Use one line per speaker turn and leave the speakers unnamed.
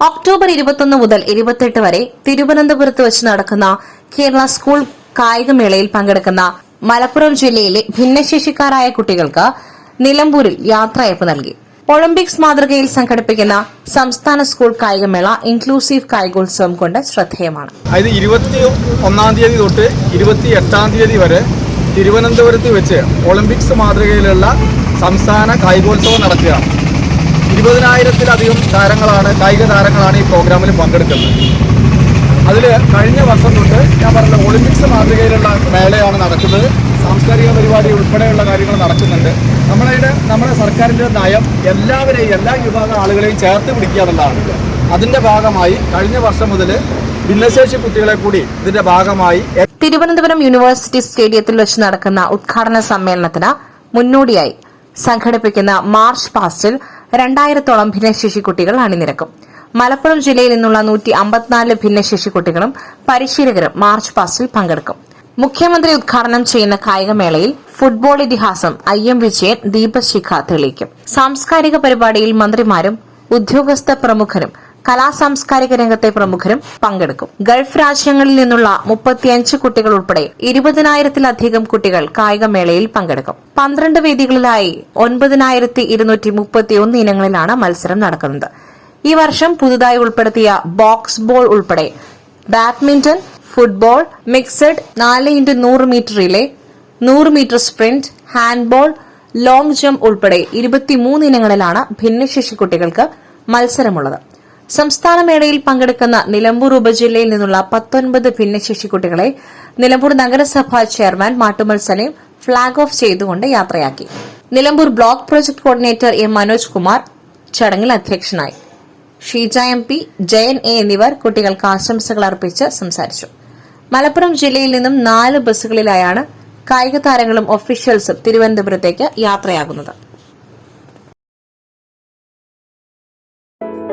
October ഇരുപത്തൊന്ന് മുതൽ ഇരുപത്തെട്ട് വരെ തിരുവനന്തപുരത്ത് വെച്ച് നടക്കുന്ന കേരള സ്കൂൾ കായികമേളയിൽ പങ്കെടുക്കുന്ന മലപ്പുറം ജില്ലയിലെ ഭിന്നശേഷിക്കാരായ കുട്ടികൾക്ക് നിലമ്പൂരിൽ യാത്രയപ്പ് നൽകി. ഒളിമ്പിക്സ് മാതൃകയിൽ സംഘടിപ്പിക്കുന്ന സംസ്ഥാന സ്കൂൾ കായികമേള ഇൻക്ലൂസീവ് കായികോത്സവം കൊണ്ട് ശ്രദ്ധേയമാണ്.
അതായത് ഇരുപത്തി ഒന്നാം തീയതി തൊട്ട് ഇരുപത്തി എട്ടാം തീയതി വരെ തിരുവനന്തപുരത്ത് വെച്ച് ഒളിമ്പിക്സ് മാതൃകയിലുള്ള സംസ്ഥാന കായികോത്സവം നടക്കുകയാണ്. ഇരുപതിനായിരത്തിലധികം താരങ്ങളാണ് കായിക താരങ്ങളാണ് ഈ പ്രോഗ്രാമിൽ പങ്കെടുക്കുന്നത്. അതിൽ കഴിഞ്ഞ വർഷം തൊട്ട് ഞാൻ പറഞ്ഞ ഒളിമ്പിക്സ് മാതൃകയിലുള്ള മേളയാണ് നടക്കുന്നത്. സാംസ്കാരിക പരിപാടി ഉൾപ്പെടെയുള്ള കാര്യങ്ങൾ നടക്കുന്നുണ്ട്. നമ്മളതിന്റെ നമ്മുടെ സർക്കാരിന്റെ നയം എല്ലാവരെയും എല്ലാ വിഭാഗം ആളുകളെയും ചേർത്ത് പിടിക്കുക എന്നുള്ളതാണ്. അതിന്റെ ഭാഗമായി കഴിഞ്ഞ വർഷം മുതൽ ഭിന്നശേഷി കുട്ടികളെ കൂടി ഇതിന്റെ ഭാഗമായി
തിരുവനന്തപുരം യൂണിവേഴ്സിറ്റി സ്റ്റേഡിയത്തിൽ വെച്ച് നടക്കുന്ന ഉദ്ഘാടന സമ്മേളനത്തിന് മുന്നോടിയായി സംഘടിപ്പിക്കുന്ന മാർച്ച് പാസ്റ്റിൽ രണ്ടായിരത്തോളം ഭിന്നശേഷി കുട്ടികൾ അണിനിരക്കും. മലപ്പുറം ജില്ലയിൽ നിന്നുള്ള നൂറ്റി അമ്പത്തിനാല് ഭിന്നശേഷി കുട്ടികളും പരിശീലകരും മാർച്ച് പാസ്റ്റിൽ പങ്കെടുക്കും. മുഖ്യമന്ത്രി ഉദ്ഘാടനം ചെയ്യുന്ന കായികമേളയിൽ ഫുട്ബോൾ ഇതിഹാസം ഐ എം വിജയൻ ദീപശിഖ തെളിയിക്കും. സാംസ്കാരിക പരിപാടിയിൽ മന്ത്രിമാരും ഉദ്യോഗസ്ഥ പ്രമുഖരും കലാ സാംസ്കാരിക രംഗത്തെ പ്രമുഖരും പങ്കെടുക്കും. ഗൾഫ് രാജ്യങ്ങളിൽ നിന്നുള്ള മുപ്പത്തിയഞ്ച് കുട്ടികൾ ഉൾപ്പെടെ ഇരുപതിനായിരത്തിലധികം കുട്ടികൾ കായികമേളയിൽ പങ്കെടുക്കും. പന്ത്രണ്ട് വേദികളിലായി ഒൻപതിനായിരത്തി ഇരുന്നൂറ്റി മുപ്പത്തിയൊന്ന് ഇനങ്ങളിലാണ് മത്സരം നടക്കുന്നത്. ഈ വർഷം പുതുതായി ഉൾപ്പെടുത്തിയ ബോക്സ് ബോൾ ഉൾപ്പെടെ ബാഡ്മിന്റൺ ഫുട്ബോൾ മിക്സഡ് നാല് ഇന്റു നൂറ് മീറ്റർ റിലേ നൂറ് metre sprint handball long jump ഉൾപ്പെടെ ഇരുപത്തിമൂന്ന് ഇനങ്ങളിലാണ് ഭിന്നശേഷി കുട്ടികൾക്ക് മത്സരമുള്ളത്. സംസ്ഥാന മേളയിൽ പങ്കെടുക്കുന്ന നിലമ്പൂർ ഉപജില്ലയിൽ നിന്നുള്ള പത്തൊൻപത് ഭിന്നശേഷി കുട്ടികളെ നിലമ്പൂർ നഗരസഭാ chairman Mattummal Saleem flag off ചെയ്തുകൊണ്ട് യാത്രയാക്കി. Nilambur block project coordinator M Manoj Kumar ചടങ്ങിൽ അധ്യക്ഷനായി. Sheeja M P Jayan A എന്നിവർ കുട്ടികൾക്ക് ആശംസകൾ അർപ്പിച്ച് സംസാരിച്ചു. മലപ്പുറം ജില്ലയിൽ നിന്നും നാല് ബസ്സുകളിലായാണ് കായിക താരങ്ങളും ഒഫീഷ്യൽസും തിരുവനന്തപുരത്തേക്ക് യാത്രയാകുന്നത്.